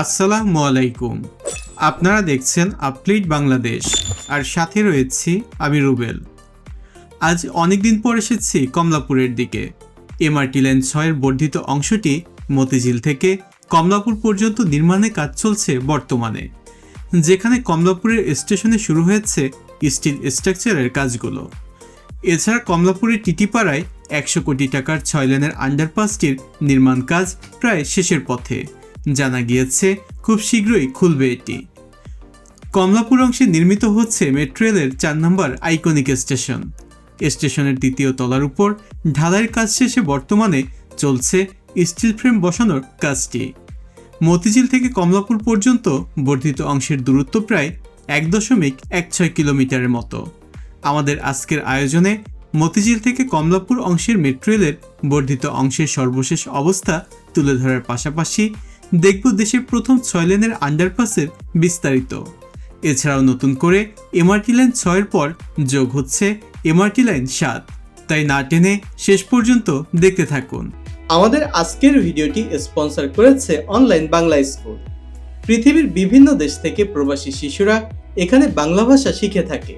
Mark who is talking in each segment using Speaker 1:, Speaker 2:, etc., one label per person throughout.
Speaker 1: আসসালামু আলাইকুম। আপনারা দেখছেন আপলিট বাংলাদেশ, আর সাথে রয়েছি আমি রুবেল। আজ অনেকদিন পর এসেছি কমলাপুরের দিকে। এমআরটি লাইন ছয়ের বর্ধিত অংশটি মতিঝিল থেকে কমলাপুর পর্যন্ত নির্মাণে কাজ চলছে বর্তমানে, যেখানে কমলাপুরের স্টেশনে শুরু হয়েছে স্টিল স্ট্রাকচারের কাজগুলো। এছাড়া কমলাপুরের টিটিপাড়ায় একশো কোটি টাকার ছয় লেনের আন্ডারপাসটির নির্মাণ কাজ প্রায় শেষের পথে। জানা গিয়েছে, খুব শীঘ্রই খুলবে এটি। কমলাপুর অংশে নির্মিত হচ্ছে মেট্রো রেলের চার নম্বর আইকনিক স্টেশন। স্টেশনের দ্বিতীয় তলার উপর ঢালাইয়ের কাজ শেষে বর্তমানে চলছে স্টিল ফ্রেম বসানোর কাজটি। মতিঝিল থেকে কমলাপুর পর্যন্ত বর্ধিত অংশের দূরত্ব প্রায় এক দশমিক এক ছয় কিলোমিটারের মতো। আমাদের আজকের আয়োজনে মতিঝিল থেকে কমলাপুর অংশের মেট্রো রেলের বর্ধিত অংশের সর্বশেষ অবস্থা তুলে ধরার পাশাপাশি দেখব দেশের প্রথম ছয় লেনের আন্ডারপাসের বিস্তারিত। এছাড়াও নতুন করে এমআরটি লাইন ছয়ের পর যোগ হচ্ছে এমআরটি লাইন সাত। তাই না টেনে শেষ পর্যন্ত দেখতে থাকুন।
Speaker 2: আমাদের আজকের ভিডিওটি স্পন্সর করেছে অনলাইন বাংলা স্কুল পৃথিবীর বিভিন্ন দেশ থেকে প্রবাসী শিশুরা এখানে বাংলা ভাষা শিখে থাকে।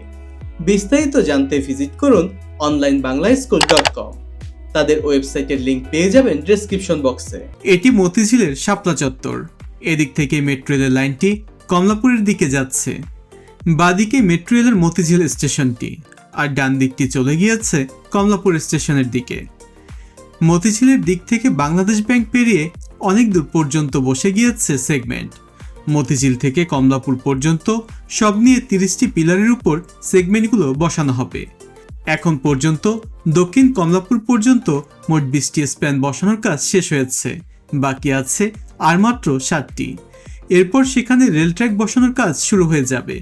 Speaker 2: বিস্তারিত জানতে ভিজিট করুন online Bangla school dot com তাদের ওয়েবসাইটের লিংক পেয়ে যাবেন ডেসক্রিপশন বক্সে
Speaker 1: এটি মতিঝিলের শাপলা চত্বর। এদিক থেকে মেট্রো রেলের লাইনটি কমলাপুরের দিকে যাচ্ছে। বাদিকে মেট্রো রেলের মতিঝিল স্টেশনটি আর ডান দিকটি চলে গিয়েছে কমলাপুর স্টেশনের দিকে। মতিঝিলের দিক থেকে বাংলাদেশ ব্যাংক পেরিয়ে অনেক দূর পর্যন্ত বসে গিয়েছে সেগমেন্ট মতিঝিল থেকে কমলাপুর পর্যন্ত সব নিয়ে তিরিশটি পিলারের উপর সেগমেন্টগুলো বসানো হবে। এখন পর্যন্ত দক্ষিণ কমলাপুর পর্যন্ত মোট বিশটি স্প্যান বসানোর কাজ শেষ হয়েছে। বাকি আছে আর মাত্র সাতটি। এরপর সেখানে রেল ট্র্যাক বসানোর কাজ শুরু হয়ে যাবে।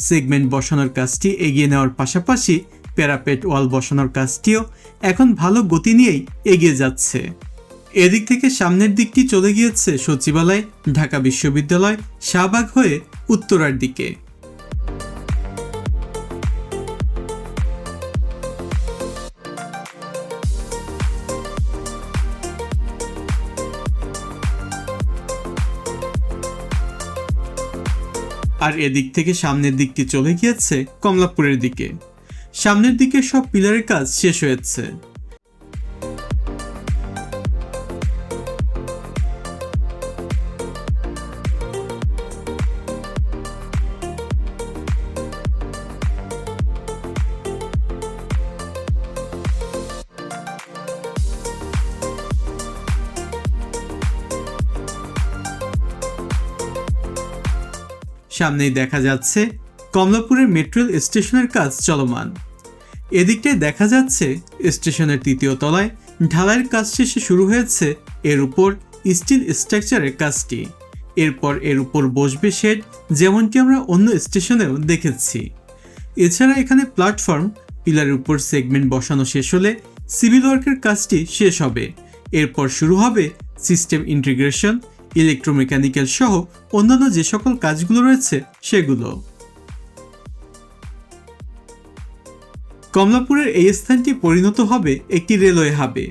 Speaker 1: সেগমেন্ট বসানোর কাজটি এগিয়ে নেওয়ার পাশাপাশি প্যারাপেট ওয়াল বসানোর কাজটিও এখন ভালো গতি নিয়েই এগিয়ে যাচ্ছে। এদিক থেকে সামনের দিকটি চলে গিয়েছে সচিবালয়, ঢাকা বিশ্ববিদ্যালয়, শাহবাগ হয়ে উত্তরার দিকে। আর এদিক থেকে সামনের দিকটি চলে গিয়েছে কমলাপুরের দিকে। সামনের দিকে সব পিলারের কাজ শেষ হয়েছে। সামনেই দেখা যাচ্ছে কমলাপুরের মেট্রো স্টেশনের কাজ চলমান। এদিকটায় দেখা যাচ্ছে স্টেশনের তৃতীয় তলায় ঢালাইয়ের কাজ শেষে শুরু হয়েছে এর উপর স্টিল স্ট্রাকচারের কাজটি। এরপর এর উপর বসবে শেড, যেমনটি আমরা অন্য স্টেশনেও দেখেছি। এছাড়া এখানে প্ল্যাটফর্ম, পিলারের উপর সেগমেন্ট বসানো শেষ হলে সিভিল ওয়ার্কের কাজটি শেষ হবে। এরপর শুরু হবে সিস্টেম ইন্টিগ্রেশন ইলেকট্রোমেকানিক্যাল সহ অন্যান্য যে সকল কাজগুলো রয়েছে, সেগুলো। কমলাপুরের এই স্থানটি পরিণত হবে একটি রেলওয়ে হাবে।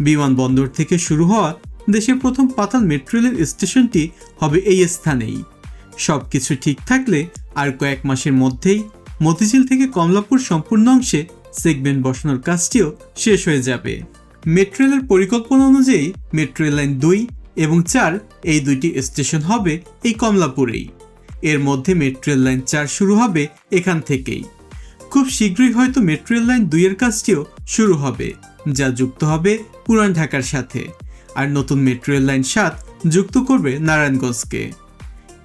Speaker 1: বিমানবন্দর থেকে শুরু হওয়া দেশের প্রথম পাতাল মেট্রো স্টেশনটি হবে এই স্থানেই। সব কিছু ঠিক থাকলে আর কয়েক মাসের মধ্যেই মতিঝিল থেকে কমলাপুর সম্পূর্ণ অংশে সেগমেন্ট বসানোর কাজটিও শেষ হয়ে যাবে। মেট্রো রেলের পরিকল্পনা অনুযায়ী মেট্রো রেল লাইন দুই এবং চার, এই দুইটি স্টেশন হবে এই কমলাপুরেই। এর মধ্যে মেট্রো রেল লাইন চার শুরু হবে এখান থেকেই। খুব শীঘ্রই হয়তো মেট্রো রেল লাইন দুইয়ের কাজটিও শুরু হবে, যা যুক্ত হবে পুরান ঢাকার সাথে। আর নতুন মেট্রো রেল লাইন সাত যুক্ত করবে নারায়ণগঞ্জকে।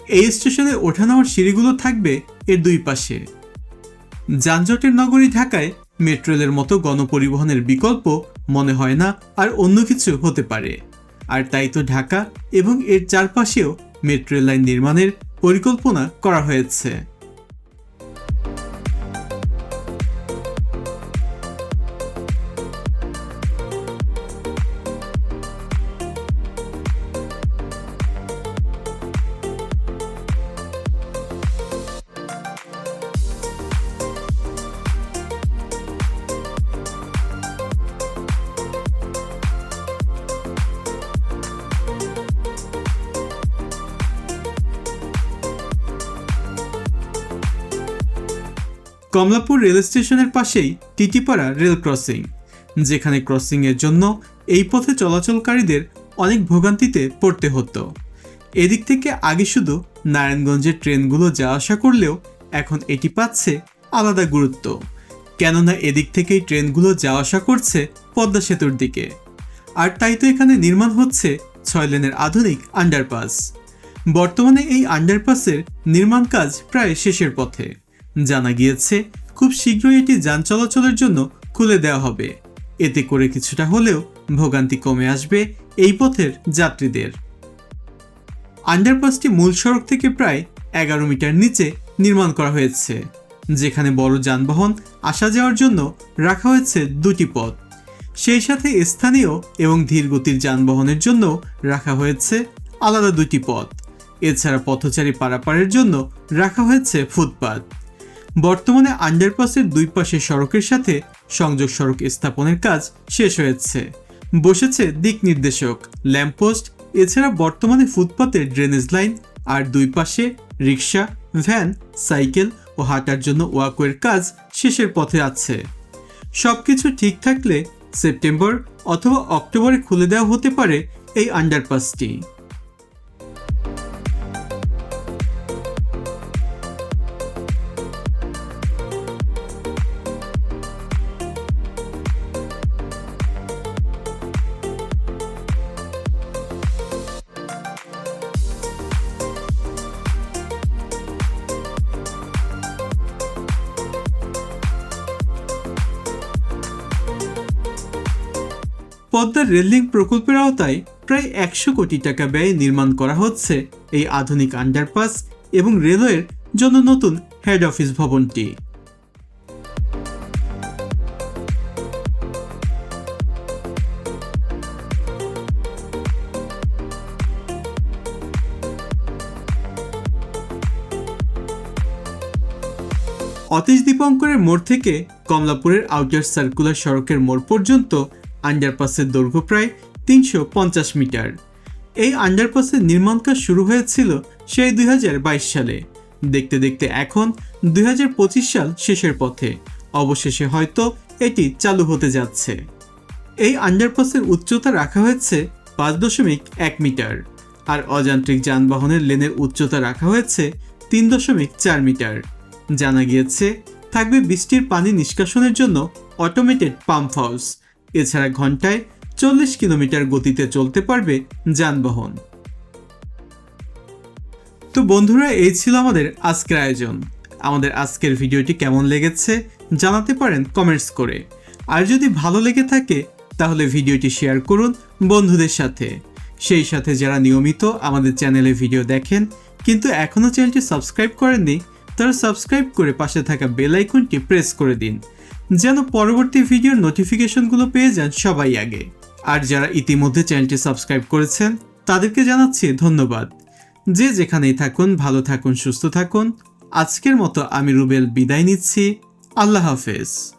Speaker 1: এই স্টেশনে ওঠানাওয়ার সিঁড়িগুলো থাকবে এর দুই পাশে। যানজটের নগরী ঢাকায় মেট্রো রেলের মতো গণপরিবহনের বিকল্প মনে হয় না আর অন্য কিছু হতে পারে। আর তাই তো ঢাকা এবং এর চারপাশেও মেট্রো লাইন নির্মাণের পরিকল্পনা করা হয়েছে। কমলাপুর রেল স্টেশনের পাশেই টিটিপাড়া রেল ক্রসিং, যেখানে ক্রসিংয়ের জন্য এই পথে চলাচলকারীদের অনেক ভোগান্তিতে পড়তে হতো। এদিক থেকে আগে শুধু নারায়ণগঞ্জের ট্রেনগুলো যাওয়া আসা করলেও এখন এটি পাচ্ছে আলাদা গুরুত্ব, কেননা এদিক থেকেই ট্রেনগুলো যাওয়া আসা করছে পদ্মা সেতুর দিকে। আর তাই তো এখানে নির্মাণ হচ্ছে ছয় লেনের আধুনিক আন্ডারপাস বর্তমানে এই আন্ডারপাসের নির্মাণ কাজ প্রায় শেষের পথে। জানা গিয়েছে, খুব শীঘ্রই এটি যান চলাচলের জন্য খুলে দেওয়া হবে। এতে করে কিছুটা হলেও ভোগান্তি কমে আসবে এই পথের যাত্রীদের। আন্ডারপাসটি মূল সড়ক থেকে প্রায় এগারো মিটার নিচে নির্মাণ করা হয়েছে, যেখানে বড় যানবাহন আসা যাওয়ার জন্য রাখা হয়েছে দুটি পথ। সেই সাথে স্থানীয় এবং ধীরগতির যানবাহনের জন্য রাখা হয়েছে আলাদা দুটি পথ। এছাড়া পথচারী পারাপারের জন্য রাখা হয়েছে ফুটপাত। বর্তমানে আন্ডারপাসের দুই পাশে সড়কের সাথে সংযোগ সড়ক স্থাপনের কাজ শেষ হয়েছে। বসেছে দিক নির্দেশক ল্যাম্পপোস্ট এছাড়া বর্তমানে ফুটপাতের ড্রেনেজ লাইন আর দুই পাশে রিক্সা ভ্যান সাইকেল ও হাঁটার জন্য ওয়াকওয়ের কাজ শেষের পথে আছে। সব কিছু ঠিক থাকলে সেপ্টেম্বর অথবা অক্টোবরে খুলে দেওয়া হতে পারে এই আন্ডারপাসটি পদ্মার রেললিংক প্রকল্পের আওতায় প্রায় একশো কোটি টাকা ব্যয়ে নির্মাণ করা হচ্ছে এই আধুনিক আন্ডারপাস এবং রেলওয়ের জন্য নতুন হেড অফিস ভবনটি। অতীশ দীপঙ্করের মোড় থেকে কমলাপুরের আউটার সার্কুলার সড়কের মোড় পর্যন্ত আন্ডারপাসের দৈর্ঘ্য প্রায় তিনশো পঞ্চাশ মিটার। এই আন্ডারপাসের নির্মাণ কাজ শুরু হয়েছিল সেই দুই হাজার বাইশ সালে। দেখতে দেখতে এখন দুই হাজার পঁচিশ সাল শেষের পথে। অবশেষে হয়তো এটি চালু হতে যাচ্ছে। এই আন্ডারপাসের উচ্চতা রাখা হয়েছে পাঁচ দশমিক এক মিটার আর অযান্ত্রিক যানবাহনের লেনের উচ্চতা রাখা হয়েছে তিন দশমিক চার মিটার। জানা গিয়েছে, থাকবে বৃষ্টির পানি নিষ্কাশনের জন্য অটোমেটেড পাম্প হাউস এছাড়া ঘন্টায় চল্লিশ কিলোমিটার গতিতে চলতে পারবে যানবাহন। তো বন্ধুরা, এই ছিল আমাদের আজকের আয়োজন। আমাদের আজকের ভিডিওটি কেমন লেগেছে জানাতে পারেন কমেন্টস করে। আর যদি ভালো লেগে থাকে, তাহলে ভিডিওটি শেয়ার করুন বন্ধুদের সাথে। সেই সাথে যারা নিয়মিত আমাদের চ্যানেলে ভিডিও দেখেন, কিন্তু এখনও চ্যানেলটি সাবস্ক্রাইব করেননি, তারা সাবস্ক্রাইব করে পাশে থাকা বেল আইকনটি প্রেস করে দিন। যেন পরবর্তী ভিডিওর নোটিফিকেশনগুলো পেয়ে যান সবাই আগে। আর যারা ইতিমধ্যে চ্যানেলটি সাবস্ক্রাইব করেছেন, তাদেরকে জানাচ্ছি ধন্যবাদ। যে যেখানেই থাকুন, ভালো থাকুন, সুস্থ থাকুন। আজকের মতো আমি রুবেল বিদায় নিচ্ছি। আল্লাহ হাফেজ।